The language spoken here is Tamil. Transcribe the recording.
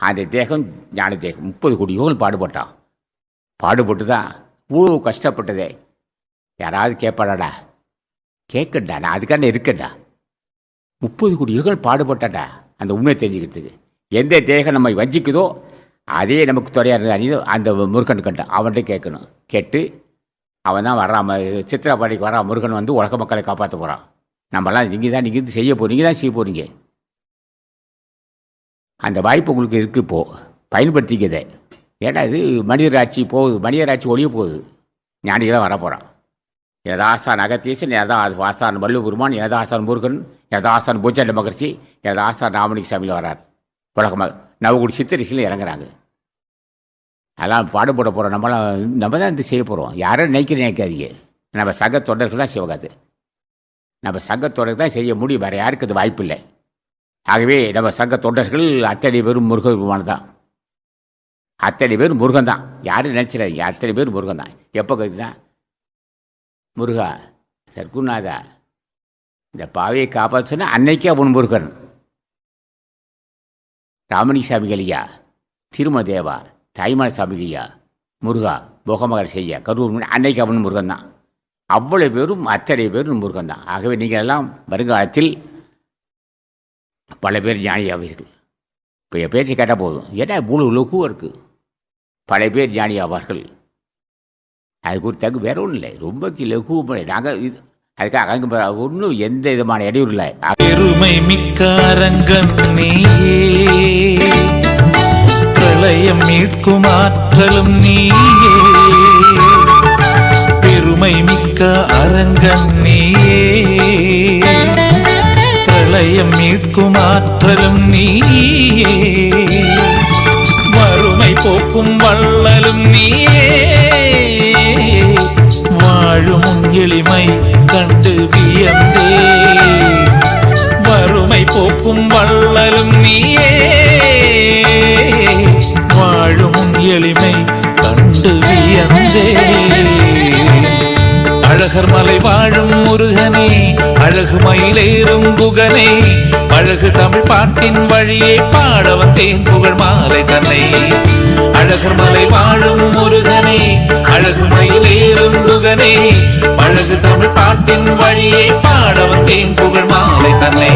அந்த தேகம் ஞான தேகம் முப்பது கோடி யோகங்கள் பாடுபட்டான் பாடுபட்டு. தான் இவ்வளோ கஷ்டப்பட்டதே. யாராவது கேட்பாடாடா கேட்கண்டா நான் அதுக்கான இருக்கேன்டா. முப்பது கோடி யுகங்கள் பாடுபட்டாடா அந்த உண்மையை தெரிஞ்சுக்கிறதுக்கு. எந்த தேகம் நம்மை வஞ்சிக்குதோ அதே நமக்கு துறையாக அணிதோ அந்த முருகன் கண்ட அவன்கிட்ட கேட்கணும். கேட்டு அவன் தான் வர்றான் ம- சித்திரப்பாடிக்கு வரான் முருகன் வந்து உலக மக்களை காப்பாற்ற போகிறான் நம்மலாம் நீங்கள் தான் நீங்கள் செய்ய போகிறீங்க தான் செய்ய போகிறீங்க அந்த வாய்ப்பு உங்களுக்கு இருக்குது இப்போ. பயன்படுத்திக்கதே. ஏன்னா இது மனிதராட்சி போகுது மனிதராட்சி ஒழிய போகுது. ஞானிகளாக வரப்போகிறான் யதாசான் அகத்தீசன் யதா ஆசான் வள்ளுபெருமான் யதாசான் முருகன் யதாசான் பூஜாண்ட மகர்ஷி யதாசான் ராமலிங்க சாமியில் வரார் உலகமாக நவகுடி சித்தரிசியில் இறங்குறாங்க. அதெல்லாம் பாடுபட போகிறோம் நம்மளாம் நம்ம தான் இது செய்ய போகிறோம் யாரும் நினைக்கிற நினைக்காதீங்க. நம்ம சக தொண்டர்கள் தான் சிவகாது நம்ம சங்க தொடர் தான் செய்ய முடியும். வேறு யாருக்கு அது வாய்ப்பு இல்லை ஆகவே நம்ம சங்க தொண்டர்கள் அத்தனை பேரும் முருகன் தான் அத்தனை பேர் முருகன் தான் யாரும் நினச்சிடாதீங்க. அத்தனை பேர் முருகன் தான் எப்போ கேட்குதா முருகா சர்க்குநாதா இந்த பாவையை காப்பாற்ற சொன்னால் அன்னைக்கே அவன் முருகன். ராமணி ஐயா திருமதேவா தாய்மான சாமி ஐயா முருகா முகமகர் செய்ய கரூர் அன்னைக்கு அவன் முருகன் தான் அவ்வளோ பேரும் அத்தனை பேரும் முருகன் தான் ஆகவே நீங்கள் எல்லாம் வருங்காலத்தில் பல பேர் ஞானியாவீர்கள். இப்போ என் பேச்சு கேட்டால் போதும். ஏன்னா இவ்வளோ லகுவாக இருக்குது பல பேர் ஞானி ஆவார்கள் அது குறித்தாக்கு வேற ஒன்றும் இல்லை ரொம்ப லகுவும் நாங்கள் இது அதுக்காக அங்கே ஒன்றும் எந்த விதமான இடையூறு இல்லை. பெருமை மிக்க அரங்கம் நீயே. பிரளயம் மீட்கும் ஆற்றலும் நீயே. பெருமை மிக்க அரங்கம் நீயே. பிரளயம் மீட்கும் ஆற்றலும் நீயே. வறுமை போக்கும் வள்ளலும் நீயே. வாழும் எளிமை கண்டு வியந்தே. வறுமை போக்கும் வள்ளலும் நீயே. வாழும் எளிமை கண்டு வியந்தே. அழகர் மலை வாழும் முருகனே அழகு மயிலேறும் குகனே அழகு தமிழ் பாட்டின் வழியே பாட வந்தேன் புகழ் மாலை தன்னை. அழகர் மலை வாழும் முருகனே அழகு மயிலேறும் குகனே அழகு தமிழ் பாட்டின் வழியே பாட வந்தேன் புகழ் மாலை தன்னை.